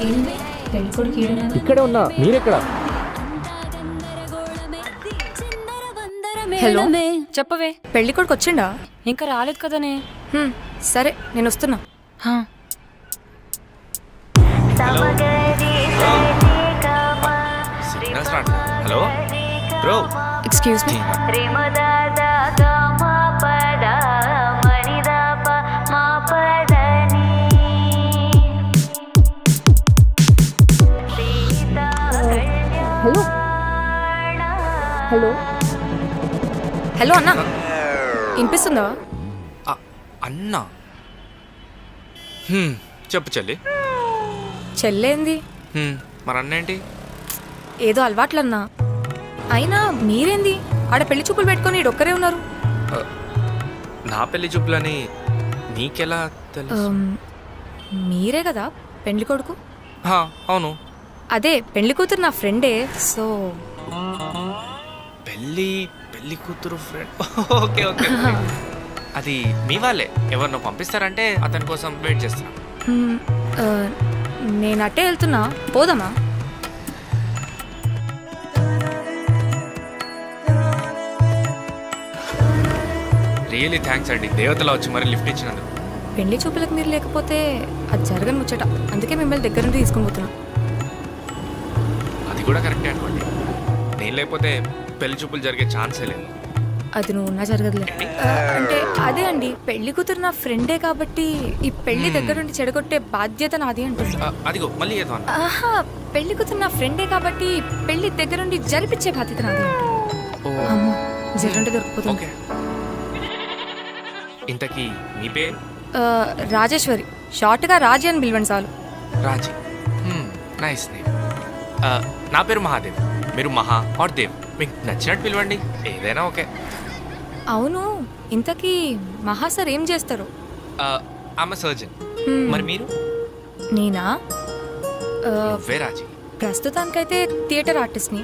ఏంటి పెళ్ళి కొడుకు ఈడున్నాడు ఇక్కడే ఉన్నా. మీరెక్కడ? హలో? చెప్పవే. పెళ్ళి కొడుకు వచ్చిండా? ఇంకా రాలేదు కదనే. సరే నేను వస్తున్నా. Hello? Bro. Excuse me hello? Hello? Hello అన్న? వినిపిస్తుందా? అన్నా. చెప్పు చెల్లి. చెల్లేంది? మరి అన్న ఏంటి ఏదో అలవాట్లన్నా. అయినా మీరేంది? ఆడ పెళ్ళి చూపులు పెట్టుకొని ఒక్కరే ఉన్నారు. నా పెళ్ళి చూపులని నీకెలా తెలుసు? మీరే కదా పెళ్ళి కొడుకు? అవును. అదే పెళ్ళి కూతురు నా ఫ్రెండే సో. పెళ్ళి పెళ్ళి కూతురు ఫ్రెండ్. Okay okay. అది మీ వాళ్ళే. ఎవరినో పంపిస్తారంటే అతని కోసం వెయిట్ చేస్తున్నా. ఆ, నేను అట్టే వెళ్తున్నా. పోదామా? రియలీ థ్యాంక్స్ అండి. దేవతలా వచ్చి మరి లిఫ్ట్ ఇచ్చినందుకు. పెళ్ళి చూపులకు మీరు లేకపోతే అది జరగని ముచ్చట. అందుకే మిమ్మల్ని దగ్గర నుండి తీసుకొని పోతున్నా. కూడా కరెక్టే అనుకోండి. నేను లేకపోతే పెళ్ళి చూపులు జరిగే ఛాన్సే లేదు. అది నువ్వు ఉన్నా జరగదులే. ఆ, అంటే అదే అండి పెళ్ళి కూతురు నా ఫ్రెండే కాబట్టి ఈ పెళ్ళి దగ్గర నుండి చెడగొట్టే బాధ్యత నాది అంటున్నా ఆ, అదిగో మళ్ళీ ఏదో అన్న. ఆహా పెళ్ళి కూతురు నా ఫ్రెండే కాబట్టి పెళ్ళి దగ్గర నుండి జరిపించే బాధ్యత నాది అంటున్నా ఓ. అమ్మో జరంటే దొరికిపోతుంది. ఓకే. ఇంతకీ మీ పేరు? ఆ, రాజేశ్వరి. షార్ట్గా రాజీ అని పిలవండి చాలు. రాజీ. Nice name. నా పేరు మహాదేవ్. మీరు మహా ఆర్ దేవ్. మీకు నచ్చినట్టు పిలవండి. ఏదైనా ఓకే. అవును ఇంతకీ మహా సార్ ఏం చేస్తారు? ఆమె సర్జన్. మరి మీరు? నేనా? ఆ, నువ్వే రాజీ. ప్రస్తుతానికైతే థియేటర్ ఆర్టిస్ట్ని.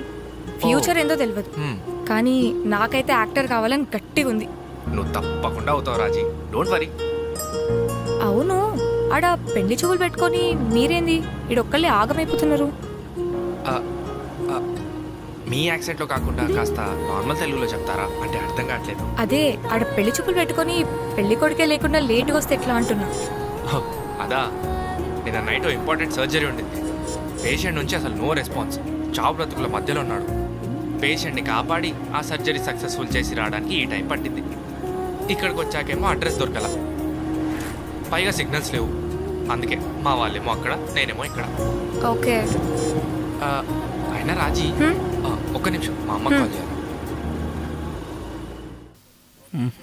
ఫ్యూచర్ ఏందో తెలియదు. కానీ నాకైతే యాక్టర్ కావాలని గట్టిగా ఉంది. నువ్వు తప్పకుండా అవుతావు రాజీ. Don't worry. అవును ఆడ పెళ్ళి చూపులు పెట్టుకొని మీరేంది? ఈడొక్కళ్ళే ఆగమైపోతున్నారు. మీ యాక్సెంట్లో కాకుండా కాస్త నార్మల్ తెలుగులో చెప్తారా? అంటే అర్థం కావట్లేదు. అదే ఆడ పెళ్ళి చూపులు పెట్టుకొని పెళ్ళి కొడుకే లేకుండా లేట్గా వస్తే ఎట్లా అంటున్నా? అదా. నిన్న నైట్ ఇంపార్టెంట్ సర్జరీ ఉండింది. పేషెంట్ నుంచి అసలు నో రెస్పాన్స్. చావు బ్రతుకుల మధ్యలో ఉన్నాడు. పేషెంట్ని కాపాడి ఆ సర్జరీ సక్సెస్ఫుల్ చేసి రావడానికి ఈ టైం పట్టింది. ఇక్కడికి వచ్చాకేమో అడ్రస్ దొరకల. పైగా సిగ్నల్స్ లేవు. అందుకే మా వాళ్ళేమో అక్కడ నేనేమో ఇక్కడ. ఓకే. ఆ, అయినా రాజీ? ఆ, ఒక్క నిమిషం. మా అమ్మ కాల్ చేయాలి.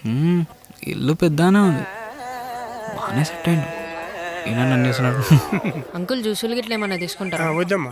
మ్మ్. ఇల్లు పెద్దనే ఉంది. బాగానే సెట్ అయిండు ఈయన నన్ను చేస్తున్నాడు. అంకుల్ జ్యూసులు గిట్ల ఏమన్నా తీసుకుంటారా? వద్దమ్మా.